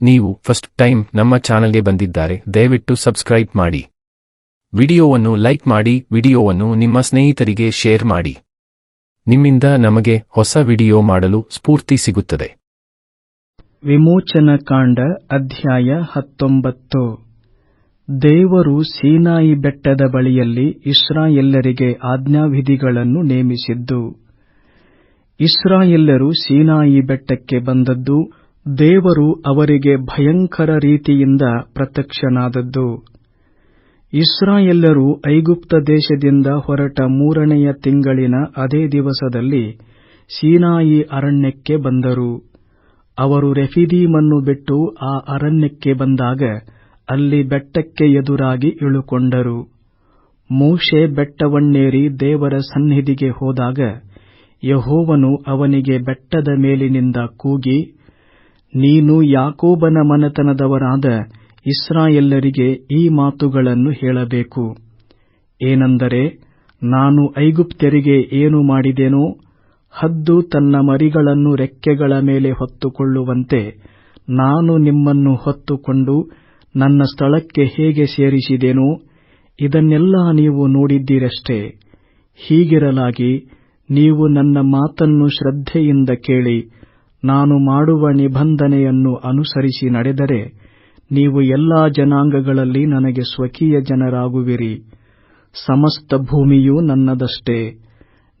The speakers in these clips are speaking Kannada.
ನೀವು ಫಸ್ಟ್ ಟೈಮ್ ನಮ್ಮ ಚಾನಲ್ಗೆ ಬಂದಿದ್ದಾರೆ, ದಯವಿಟ್ಟು ಸಬ್ಸ್ಕ್ರೈಬ್ ಮಾಡಿ. ವಿಡಿಯೋವನ್ನು ಲೈಕ್ ಮಾಡಿ, ವಿಡಿಯೋವನ್ನು ನಿಮ್ಮ ಸ್ನೇಹಿತರಿಗೆ ಶೇರ್ ಮಾಡಿ. ನಿಮ್ಮಿಂದ ನಮಗೆ ಹೊಸ ವಿಡಿಯೋ ಮಾಡಲು ಸ್ಫೂರ್ತಿ ಸಿಗುತ್ತದೆ. ವಿಮೋಚನಕಾಂಡ ಅಧ್ಯಾಯ ಹತ್ತೊಂಬತ್ತು. ದೇವರು ಸೀನಾಯಿ ಬೆಟ್ಟದ ಬಳಿಯಲ್ಲಿ ಇಸ್ರಾಯೆಲ್ಲರಿಗೆ ಆಜ್ಞಾವಿಧಿಗಳನ್ನು ನೇಮಿಸಿದ್ದು. ಇಸ್ರಾಯೆಲ್ಲರು ಸೀನಾಯಿ ಬೆಟ್ಟಕ್ಕೆ ಬಂದದ್ದು ದೇವರು ಅವರಿಗೆ ಭಯಂಕರ ರೀತಿಯಿಂದ ಪ್ರತ್ಯಕ್ಷನಾದದ್ದು. ಇಸ್ರಾಯೇಲ್ಯರು ಐಗುಪ್ತ ದೇಶದಿಂದ ಹೊರಟ ಮೂರನೆಯ ತಿಂಗಳಿನ ಅದೇ ದಿವಸದಲ್ಲಿ ಸೀನಾಯಿ ಅರಣ್ಯಕ್ಕೆ ಬಂದರು. ಅವರು ರೆಫಿದೀಮನ್ನು ಬಿಟ್ಟು ಆ ಅರಣ್ಯಕ್ಕೆ ಬಂದಾಗ ಅಲ್ಲಿ ಬೆಟ್ಟಕ್ಕೆ ಎದುರಾಗಿ ಇಳುಕೊಂಡರು. ಮೋಶೆ ಬೆಟ್ಟವನ್ನೇರಿ ದೇವರ ಸನ್ನಿಧಿಗೆ ಹೋದಾಗ ಯಹೋವನು ಅವನಿಗೆ ಬೆಟ್ಟದ ಮೇಲಿನಿಂದ ಕೂಗಿ ನೀನು ಯಾಕೋಬನ ಮನೆತನದವರಾದ ಇಸ್ರಾಯೆಲ್ಲರಿಗೆ ಈ ಮಾತುಗಳನ್ನು ಹೇಳಬೇಕು. ಏನೆಂದರೆ, ನಾನು ಐಗುಪ್ತ್ಯರಿಗೆ ಏನು ಮಾಡಿದೆನೋ, ಹದ್ದು ತನ್ನ ಮರಿಗಳನ್ನು ರೆಕ್ಕೆಗಳ ಮೇಲೆ ಹೊತ್ತುಕೊಳ್ಳುವಂತೆ ನಾನು ನಿಮ್ಮನ್ನು ಹೊತ್ತುಕೊಂಡು ನನ್ನ ಸ್ಥಳಕ್ಕೆ ಹೇಗೆ ಸೇರಿಸಿದೆನೋ, ಇದನ್ನೆಲ್ಲ ನೀವು ನೋಡಿದ್ದೀರಷ್ಟೇ. ಹೀಗಿರಲಾಗಿ ನೀವು ನನ್ನ ಮಾತನ್ನು ಶ್ರದ್ಧೆಯಿಂದ ಕೇಳಿ ನಾನು ಮಾಡುವ ನಿಬಂಧನೆಯನ್ನು ಅನುಸರಿಸಿ ನಡೆದರೆ ನೀವು ಎಲ್ಲಾ ಜನಾಂಗಗಳಲ್ಲಿ ನನಗೆ ಸ್ವಕೀಯ ಜನರಾಗುವಿರಿ. ಸಮಸ್ತ ಭೂಮಿಯೂ ನನ್ನದಷ್ಟೇ.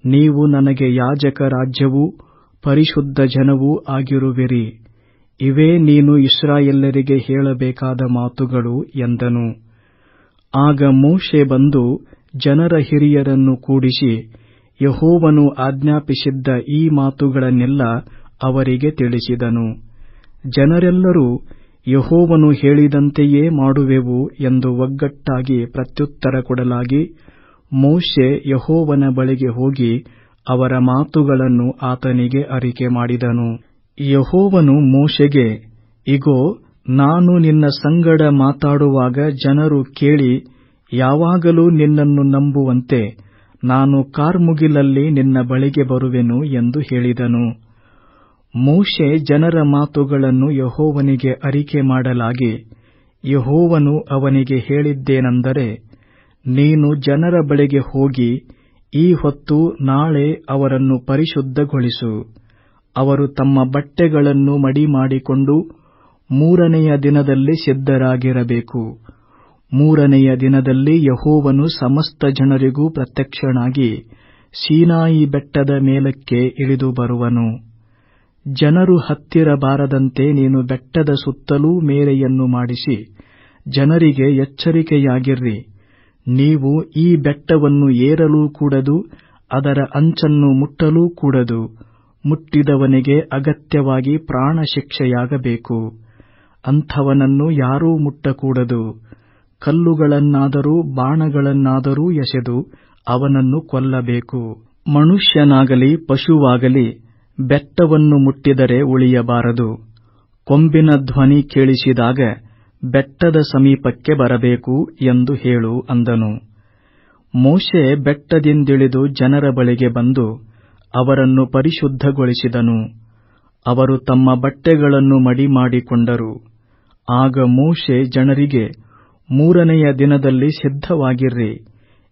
ನೀವು ನನಗೆ ಯಾಜಕ ರಾಜ್ಯವೂ ಪರಿಶುದ್ಧ ಜನವೂ ಆಗಿರುವಿರಿ. ಇವೇ ನೀನು ಇಸ್ರಾಯೆಲ್ಲರಿಗೆ ಹೇಳಬೇಕಾದ ಮಾತುಗಳು ಎಂದನು. ಆಗ ಮೋಶೆ ಬಂದು ಜನರ ಹಿರಿಯರನ್ನು ಕೂಡಿಸಿ ಯಹೋವನು ಆಜ್ಞಾಪಿಸಿದ್ದ ಈ ಮಾತುಗಳನ್ನೆಲ್ಲ ಅವರಿಗೆ ತಿಳಿಸಿದನು. ಜನರೆಲ್ಲರೂ ಯಹೋವನು ಹೇಳಿದಂತೆಯೇ ಮಾಡುವೆವು ಎಂದು ಒಗ್ಗಟ್ಟಾಗಿ ಪ್ರತ್ಯುತ್ತರ ಕೊಡಲಾಗಿ ಮೋಶೆ ಯಹೋವನ ಬಳಿಗೆ ಹೋಗಿ ಅವರ ಮಾತುಗಳನ್ನು ಆತನಿಗೆ ಅರಿಕೆ ಮಾಡಿದನು. ಯಹೋವನು ಮೋಶೆಗೆ, ಇಗೋ, ನಾನು ನಿನ್ನ ಸಂಗಡ ಮಾತಾಡುವಾಗ ಜನರು ಕೇಳಿ, ಯಾವಾಗಲೂ ನಿನ್ನನ್ನು ನಂಬುವಂತೆ ನಾನು ಕಾರ್ಮುಗಿಲಲ್ಲಿ ನಿನ್ನ ಬಳಿಗೆ ಬರುವೆನು ಎಂದು ಹೇಳಿದನು. ಮೋಶೆ ಜನರ ಮಾತುಗಳನ್ನು ಯಹೋವನಿಗೆ ಅರಿಕೆ ಮಾಡಲಾಗಿ, ಯಹೋವನು ಅವನಿಗೆ ಹೇಳಿದ್ದೇನೆಂದರೆ, ನೀನು ಜನರ ಬಳಿಗೆ ಹೋಗಿ, ಈ ಹೊತ್ತು ನಾಳೆ ಅವರನ್ನು ಪರಿಶುದ್ಧಗೊಳಿಸು. ಅವರು ತಮ್ಮ ಬಟ್ಟೆಗಳನ್ನು ಮಡಿಮಾಡಿಕೊಂಡು ಮೂರನೆಯ ದಿನದಲ್ಲಿ ಸಿದ್ಧರಾಗಿರಬೇಕು. ಮೂರನೆಯ ದಿನದಲ್ಲಿ ಯಹೋವನು ಸಮಸ್ತ ಜನರಿಗೂ ಪ್ರತ್ಯಕ್ಷನಾಗಿ ಸೀನಾಯಿ ಬೆಟ್ಟದ ಮೇಲಕ್ಕೆ ಇಳಿದು ಬರುವನು. ಜನರು ಹತ್ತಿರ ಬಾರದಂತೆ ನೀನು ಬೆಟ್ಟದ ಸುತ್ತಲೂ ಮೇರೆಯನ್ನು ಮಾಡಿಸಿ, ಜನರಿಗೆ ಎಚ್ಚರಿಕೆಯಾಗಿರ್ರಿ. ನೀವು ಈ ಬೆಟ್ಟವನ್ನು ಏರಲೂ ಕೂಡದು, ಅದರ ಅಂಚನ್ನು ಮುಟ್ಟಲೂ ಕೂಡದು. ಮುಟ್ಟಿದವನಿಗೆ ಅಗತ್ಯವಾಗಿ ಪ್ರಾಣ ಶಿಕ್ಷೆಯಾಗಬೇಕು ಅಂಥವನನ್ನು ಯಾರೂ ಮುಟ್ಟಕೂಡದು. ಕಲ್ಲುಗಳನ್ನಾದರೂ ಬಾಣಗಳನ್ನಾದರೂ ಎಸೆದು ಅವನನ್ನು ಕೊಲ್ಲಬೇಕು. ಮನುಷ್ಯನಾಗಲಿ, ಪಶುವಾಗಲಿ ಬೆಟ್ಟವನ್ನು ಮುಟ್ಟಿದರೆ ಉಳಿಯಬಾರದು. ಕೊಂಬಿನ ಧ್ವನಿ ಕೇಳಿಸಿದಾಗ ಬೆಟ್ಟದ ಸಮೀಪಕ್ಕೆ ಬರಬೇಕು ಎಂದು ಹೇಳು ಅಂದನು. ಮೋಶೆ ಬೆಟ್ಟದಿಂದಿಳಿದು ಜನರ ಬಳಿಗೆ ಬಂದು ಅವರನ್ನು ಪರಿಶುದ್ಧಗೊಳಿಸಿದನು. ಅವರು ತಮ್ಮ ಬಟ್ಟೆಗಳನ್ನು ಮಡಿಮಾಡಿಕೊಂಡರು ಆಗ ಮೋಶೆ ಜನರಿಗೆ, ಮೂರನೆಯ ದಿನದಲ್ಲಿ ಸಿದ್ಧವಾಗಿರ್ರಿ,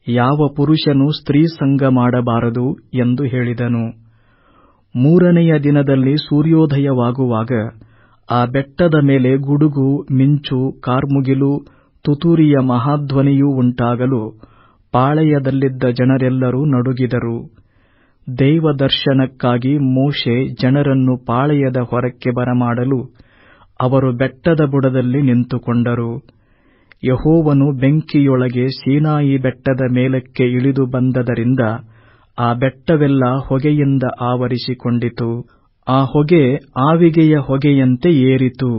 ಯಾವ ಪುರುಷನು ಸ್ತ್ರೀ ಸಂಗ ಮಾಡಬಾರದು ಎಂದು ಹೇಳಿದನು. ಮೂರನೆಯ ದಿನದಲ್ಲಿ ಸೂರ್ಯೋದಯವಾಗುವಾಗ ಆ ಬೆಟ್ಟದ ಮೇಲೆ ಗುಡುಗು, ಮಿಂಚು, ಕಾರ್ಮುಗಿಲು, ತುತೂರಿಯ ಮಹಾಧ್ವನಿಯೂ ಉಂಟಾಗಲು ಪಾಳೆಯದಲ್ಲಿದ್ದ ಜನರೆಲ್ಲರೂ ನಡುಗಿದರು. ದೈವದರ್ಶನಕ್ಕಾಗಿ ಮೋಶೆ ಜನರನ್ನು ಪಾಳೆಯದ ಹೊರಕ್ಕೆ ಬರಮಾಡಲು ಅವರು ಬೆಟ್ಟದ ಬುಡದಲ್ಲಿ ನಿಂತುಕೊಂಡರು. ಯಹೋವನು ಬೆಂಕಿಯೊಳಗೆ ಸೀನಾಯಿ ಬೆಟ್ಟದ ಮೇಲಕ್ಕೆ ಇಳಿದು ಬಂದದರಿಂದ ಆ ಬೆಟ್ಟವೆಲ್ಲ ಹೊಗೆಯಿಂದ ಆವರಿಸಿಕೊಂಡಿತು. ಆ ಹೊಗೆ ಆವಿಗೆಯ ಹೊಗೆಯಂತೆ ಏರಿತು.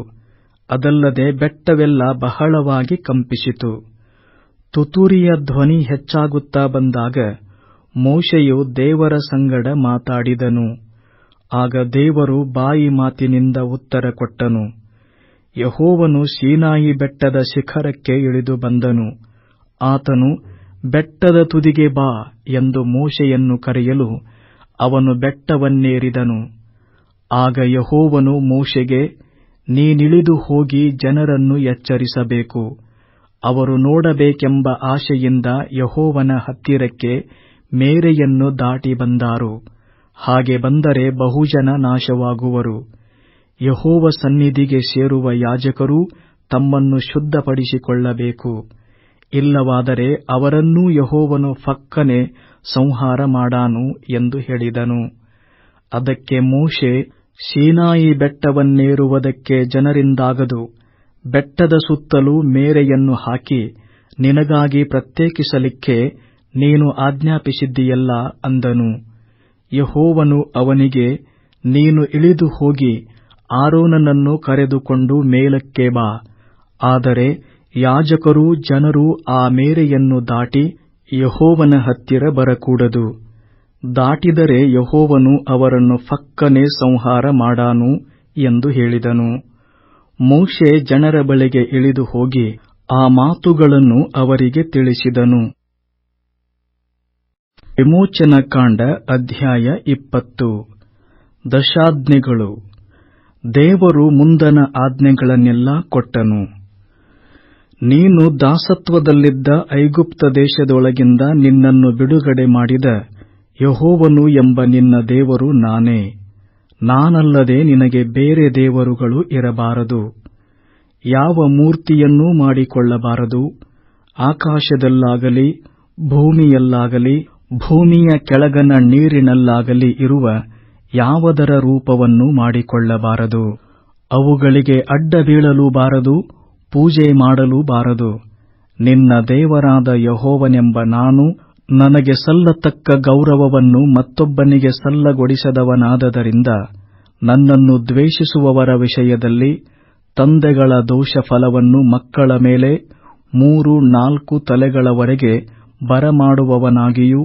ಅದಲ್ಲದೆ ಬೆಟ್ಟವೆಲ್ಲ ಬಹಳವಾಗಿ ಕಂಪಿಸಿತು. ತುತೂರಿಯ ಧ್ವನಿ ಹೆಚ್ಚಾಗುತ್ತಾ ಬಂದಾಗ ಮೋಶೆಯು ದೇವರ ಸಂಗಡ ಮಾತಾಡಿದನು. ಆಗ ದೇವರು ಬಾಯಿ ಮಾತಿನಿಂದ ಉತ್ತರ ಕೊಟ್ಟನು. ಯಹೋವನು ಸೀನಾಯಿ ಬೆಟ್ಟದ ಶಿಖರಕ್ಕೆ ಇಳಿದು ಬಂದನು. ಆತನು ಬೆಟ್ಟದ ತುದಿಗೆ ಬಾ ಎಂದು ಮೋಶೆಯನ್ನು ಕರೆಯಲು ಅವನು ಬೆಟ್ಟವನ್ನೇರಿದನು. ಆಗ ಯಹೋವನು ಮೋಶೆಗೆ, ನೀನಿಳಿದು ಹೋಗಿ ಜನರನ್ನು ಎಚ್ಚರಿಸಬೇಕು. ಅವರು ನೋಡಬೇಕೆಂಬ ಆಶೆಯಿಂದ ಯಹೋವನ ಹತ್ತಿರಕ್ಕೆ ಮೇರೆಯನ್ನು ದಾಟಿ ಬಂದಾರು. ಹಾಗೆ ಬಂದರೆ ಬಹುಜನ ನಾಶವಾಗುವರು. ಯಹೋವ ಸನ್ನಿಧಿಗೆ ಸೇರುವ ಯಾಜಕರೂ ತಮ್ಮನ್ನು ಶುದ್ಧಪಡಿಸಿಕೊಳ್ಳಬೇಕು. ಇಲ್ಲವಾದರೆ ಅವರನ್ನೂ ಯಹೋವನು ಫಕ್ಕನೆ ಸಂಹಾರ ಮಾಡಾನು ಎಂದು ಹೇಳಿದನು. ಅದಕ್ಕೆ ಮೋಶೆ, ಸೀನಾಯಿ ಬೆಟ್ಟವನ್ನೇರುವುದಕ್ಕೆ ಜನರಿಂದಾಗದು. ಬೆಟ್ಟದ ಸುತ್ತಲೂ ಮೇರೆಯನ್ನು ಹಾಕಿ, ನಿನಗಾಗಿ ಪ್ರತ್ಯೇಕಿಸಲಿಕ್ಕೆ ನೀನು ಆಜ್ಞಾಪಿಸಿದ್ದೀಯಲ್ಲ ಅಂದನು. ಯಹೋವನು ಅವನಿಗೆ, ನೀನು ಇಳಿದು ಹೋಗಿ ಆರೋನನನ್ನು ಕರೆದುಕೊಂಡು ಮೇಲಕ್ಕೆ ಬಾ. ಆದರೆ ಯಾಜಕರೂ ಜನರು ಆ ಮೇರೆಯನ್ನು ದಾಟಿ ಯಹೋವನ ಹತ್ತಿರ ಬರಕೂಡದು. ದಾಟಿದರೆ ಯಹೋವನು ಅವರನ್ನು ಫಕ್ಕನೆ ಸಂಹಾರ ಮಾಡಾನು ಎಂದು ಹೇಳಿದನು. ಮೋಶೆ ಜನರ ಬಳಿಗೆ ಇಳಿದು ಹೋಗಿ ಆ ಮಾತುಗಳನ್ನು ಅವರಿಗೆ ತಿಳಿಸಿದನು. ವಿಮೋಚನ ಕಾಂಡ ಅಧ್ಯಾಯ ಇಪ್ಪತ್ತು. ದಶಾಜ್ಞೆಗಳು. ದೇವರು ಮುಂದನ ಆಜ್ಞೆಗಳನ್ನೆಲ್ಲ ಕೊಟ್ಟನು. ನೀನು ದಾಸತ್ವದಲ್ಲಿದ್ದ ಐಗುಪ್ತ ದೇಶದೊಳಗಿಂದ ನಿನ್ನನ್ನು ಬಿಡುಗಡೆ ಮಾಡಿದ ಯಹೋವನು ಎಂಬ ನಿನ್ನ ದೇವರು ನಾನೇ. ನಾನಲ್ಲದೆ ನಿನಗೆ ಬೇರೆ ದೇವರುಗಳು ಇರಬಾರದು. ಯಾವ ಮೂರ್ತಿಯನ್ನೂ ಮಾಡಿಕೊಳ್ಳಬಾರದು. ಆಕಾಶದಲ್ಲಾಗಲಿ, ಭೂಮಿಯಲ್ಲಾಗಲಿ, ಭೂಮಿಯ ಕೆಳಗನ ನೀರಿನಲ್ಲಾಗಲಿ ಇರುವ ಯಾವದರ ರೂಪವನ್ನು ಮಾಡಿಕೊಳ್ಳಬಾರದು. ಅವುಗಳಿಗೆ ಅಡ್ಡ ಬೀಳಲೂ ಬಾರದು ಪೂಜೆ ಮಾಡಲೂ ಬಾರದು ನಿನ್ನ ದೇವರಾದ ಯಹೋವನೆಂಬ ನಾನು ನನಗೆ ಸಲ್ಲತಕ್ಕ ಗೌರವವನ್ನು ಮತ್ತೊಬ್ಬನಿಗೆ ಸಲ್ಲಗೊಡಿಸದವನಾದದರಿಂದ ನನ್ನನ್ನು ದ್ವೇಷಿಸುವವರ ವಿಷಯದಲ್ಲಿ ತಂದೆಗಳ ದೋಷ ಫಲವನ್ನು ಮಕ್ಕಳ ಮೇಲೆ ಮೂರು ನಾಲ್ಕು ತಲೆಗಳವರೆಗೆ ಬರಮಾಡುವವನಾಗಿಯೂ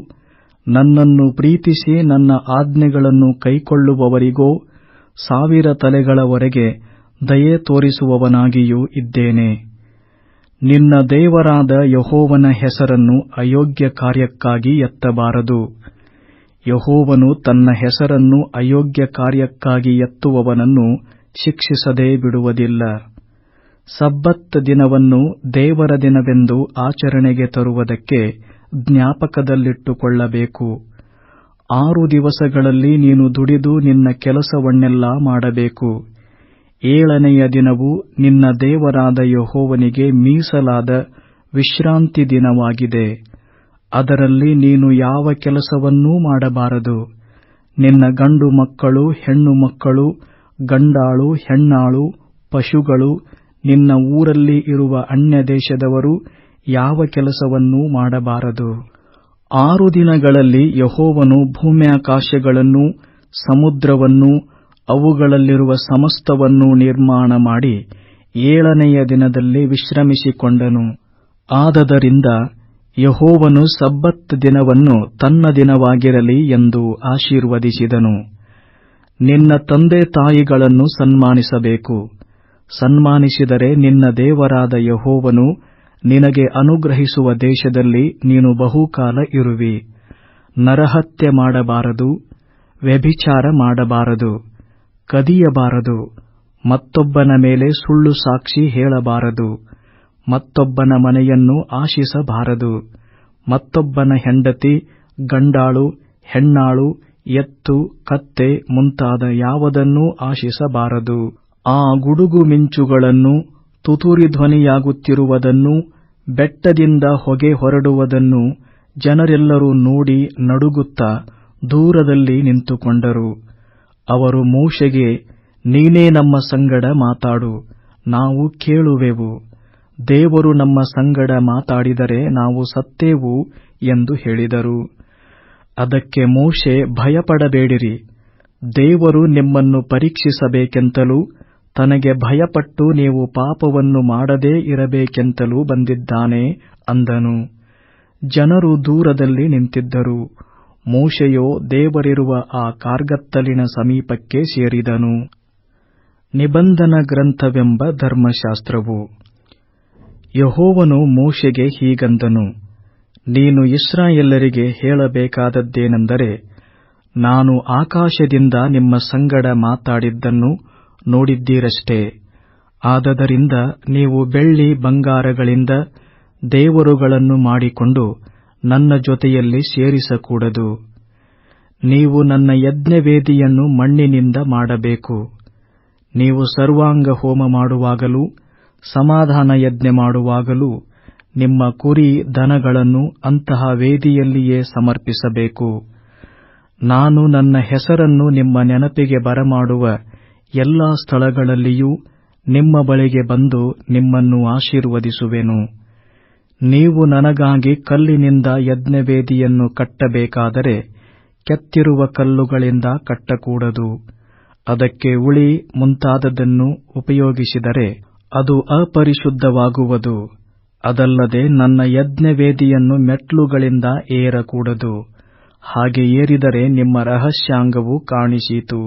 ನನ್ನನ್ನು ಪ್ರೀತಿಸಿ ನನ್ನ ಆಜ್ಞೆಗಳನ್ನು ಕೈಕೊಳ್ಳುವವರಿಗೋ ಸಾವಿರ ತಲೆಗಳವರೆಗೆ ದಯೆ ತೋರಿಸುವವನಾಗಿಯೂ ಇದ್ದೇನೆ. ನಿನ್ನ ದೇವರಾದ ಯಹೋವನ ಹೆಸರನ್ನು ಅಯೋಗ್ಯ ಕಾರ್ಯಕ್ಕಾಗಿ ಎತ್ತಬಾರದು. ಯಹೋವನು ತನ್ನ ಹೆಸರನ್ನು ಅಯೋಗ್ಯ ಕಾರ್ಯಕ್ಕಾಗಿ ಎತ್ತುವವನನ್ನು ಶಿಕ್ಷಿಸದೇ ಬಿಡುವುದಿಲ್ಲ. ಸಬ್ಬತ್ ದಿನವನ್ನು ದೇವರ ದಿನವೆಂದು ಆಚರಣೆಗೆ ತರುವುದಕ್ಕೆ ಜ್ಞಾಪಕದಲ್ಲಿಟ್ಟುಕೊಳ್ಳಬೇಕು. ಆರು ದಿವಸಗಳಲ್ಲಿ ನೀನು ದುಡಿದು ನಿನ್ನ ಕೆಲಸವನ್ನೆಲ್ಲಾ ಮಾಡಬೇಕು. ಏಳನೆಯ ದಿನವು ನಿನ್ನ ದೇವರಾದ ಯಹೋವನಿಗೆ ಮೀಸಲಾದ ವಿಶ್ರಾಂತಿ ದಿನವಾಗಿದೆ. ಅದರಲ್ಲಿ ನೀನು ಯಾವ ಕೆಲಸವನ್ನೂ ಮಾಡಬಾರದು. ನಿನ್ನ ಗಂಡು ಮಕ್ಕಳು, ಹೆಣ್ಣು ಮಕ್ಕಳು, ಗಂಡಾಳು, ಹೆಣ್ಣಾಳು, ಪಶುಗಳು, ನಿನ್ನ ಊರಲ್ಲಿ ಇರುವ ಅನ್ಯ ದೇಶದವರು ಯಾವ ಕೆಲಸವನ್ನೂ ಮಾಡಬಾರದು. ಆರು ದಿನಗಳಲ್ಲಿ ಯಹೋವನು ಭೂಮ್ಯಾಕಾಶಗಳನ್ನು ಸಮುದ್ರವನ್ನೂ ಅವುಗಳಲ್ಲಿರುವ ಸಮಸ್ತವನ್ನು ನಿರ್ಮಾಣ ಮಾಡಿ ಏಳನೆಯ ದಿನದಲ್ಲಿ ವಿಶ್ರಮಿಸಿಕೊಂಡನು. ಆದದರಿಂದ ಯಹೋವನು ಸಬ್ಬತ್ ದಿನವನ್ನು ತನ್ನ ದಿನವಾಗಿರಲಿ ಎಂದು ಆಶೀರ್ವದಿಸಿದನು. ನಿನ್ನ ತಂದೆ ತಾಯಿಗಳನ್ನು ಸನ್ಮಾನಿಸಬೇಕು. ಸನ್ಮಾನಿಸಿದರೆ ನಿನ್ನ ದೇವರಾದ ಯಹೋವನು ನಿನಗೆ ಅನುಗ್ರಹಿಸುವ ದೇಶದಲ್ಲಿ ನೀನು ಬಹುಕಾಲ ಇರುವಿ. ನರಹತ್ಯೆ ಮಾಡಬಾರದು, ವ್ಯಭಿಚಾರ ಮಾಡಬಾರದು. ಕದಿಯಬಾರದು. ಮತ್ತೊಬ್ಬನ ಮೇಲೆ ಸುಳ್ಳು ಸಾಕ್ಷಿ ಹೇಳಬಾರದು. ಮತ್ತೊಬ್ಬನ ಮನೆಯನ್ನು ಆಶಿಸಬಾರದು. ಮತ್ತೊಬ್ಬನ ಹೆಂಡತಿ, ಗಂಡಾಳು, ಹೆಣ್ಣಾಳು, ಎತ್ತು, ಕತ್ತೆ ಮುಂತಾದ ಯಾವುದನ್ನೂ ಆಶಿಸಬಾರದು. ಆ ಗುಡುಗು ಮಿಂಚುಗಳನ್ನು, ತುತೂರಿ ಧ್ವನಿಯಾಗುತ್ತಿರುವುದನ್ನು, ಬೆಟ್ಟದಿಂದ ಹೊಗೆ ಹೊರಡುವುದನ್ನು ಜನರೆಲ್ಲರೂ ನೋಡಿ ನಡುಗುತ್ತಾ ದೂರದಲ್ಲಿ ನಿಂತುಕೊಂಡರು. ಅವರು ಮೋಶೆಗೆ, ನೀನೇ ನಮ್ಮ ಸಂಗಡ ಮಾತಾಡು, ನಾವು ಕೇಳುವೆವು. ದೇವರು ನಮ್ಮ ಸಂಗಡ ಮಾತಾಡಿದರೆ ನಾವು ಸತ್ತೇವು ಎಂದು ಹೇಳಿದರು. ಅದಕ್ಕೆ ಮೋಶೆ, ಭಯಪಡಬೇಡಿರಿ. ದೇವರು ನಿಮ್ಮನ್ನು ಪರೀಕ್ಷಿಸಬೇಕೆಂತಲೂ, ತನಗೆ ಭಯಪಟ್ಟು ನೀವು ಪಾಪವನ್ನು ಮಾಡದೇ ಇರಬೇಕೆಂತಲೂ ಬಂದಿದ್ದಾನೆ ಅಂದನು. ಜನರು ದೂರದಲ್ಲಿ ನಿಂತಿದ್ದರು. ಮೋಶೆಯೋ ದೇವರಿರುವ ಆ ಕಾರ್ಗತ್ತಲಿನ ಸಮೀಪಕ್ಕೆ ಸೇರಿದನು. ನಿಬಂಧನ ಗ್ರಂಥವೆಂಬ ಧರ್ಮಶಾಸ್ತ್ರವು. ಯಹೋವನು ಮೂಷೆಗೆ ಹೀಗಂದನು, ನೀನು ಇಸ್ರಾಯೇಲರಿಗೆ ಹೇಳಬೇಕಾದದ್ದೇನೆಂದರೆ, ನಾನು ಆಕಾಶದಿಂದ ನಿಮ್ಮ ಸಂಗಡ ಮಾತಾಡಿದ್ದನ್ನು ನೋಡಿದ್ದೀರಷ್ಟೇ. ಆದದರಿಂದ ನೀವು ಬೆಳ್ಳಿ ಬಂಗಾರಗಳಿಂದ ದೇವರುಗಳನ್ನು ಮಾಡಿಕೊಂಡು ನನ್ನ ಜೊತೆಯಲ್ಲಿ ಸೇರಿಸಕೂಡದು. ನೀವು ನನ್ನ ಯಜ್ಞವೇದಿಯನ್ನು ಮಣ್ಣಿನಿಂದ ಮಾಡಬೇಕು. ನೀವು ಸರ್ವಾಂಗ ಹೋಮ ಮಾಡುವಾಗಲೂ, ಸಮಾಧಾನ ಯಜ್ಞ ಮಾಡುವಾಗಲೂ, ನಿಮ್ಮ ಕುರಿ ದನಗಳನ್ನು ಅಂತಹ ವೇದಿಯಲ್ಲಿಯೇ ಸಮರ್ಪಿಸಬೇಕು. ನಾನು ನನ್ನ ಹೆಸರನ್ನು ನಿಮ್ಮ ನೆನಪಿಗೆ ಬರಮಾಡುವ ಎಲ್ಲಾ ಸ್ಥಳಗಳಲ್ಲಿಯೂ ನಿಮ್ಮ ಬಳಿಗೆ ಬಂದು ನಿಮ್ಮನ್ನು ಆಶೀರ್ವದಿಸುವೆನು. ನೀವು ನನಗಾಗಿ ಕಲ್ಲಿನಿಂದ ಯಜ್ಞವೇದಿಯನ್ನು ಕಟ್ಟಬೇಕಾದರೆ ಕೆತ್ತಿರುವ ಕಲ್ಲುಗಳಿಂದ ಕಟ್ಟಕೂಡದು. ಅದಕ್ಕೆ ಉಳಿ ಮುಂತಾದದನ್ನು ಉಪಯೋಗಿಸಿದರೆ ಅದು ಅಪರಿಶುದ್ಧವಾಗುವುದು. ಅದಲ್ಲದೆ ನನ್ನ ಯಜ್ಞವೇದಿಯನ್ನು ಮೆಟ್ಲುಗಳಿಂದ ಏರಕೂಡದು. ಹಾಗೆ ಏರಿದರೆ ನಿಮ್ಮ ರಹಸ್ಯಾಂಗವು ಕಾಣಿಸೀತು.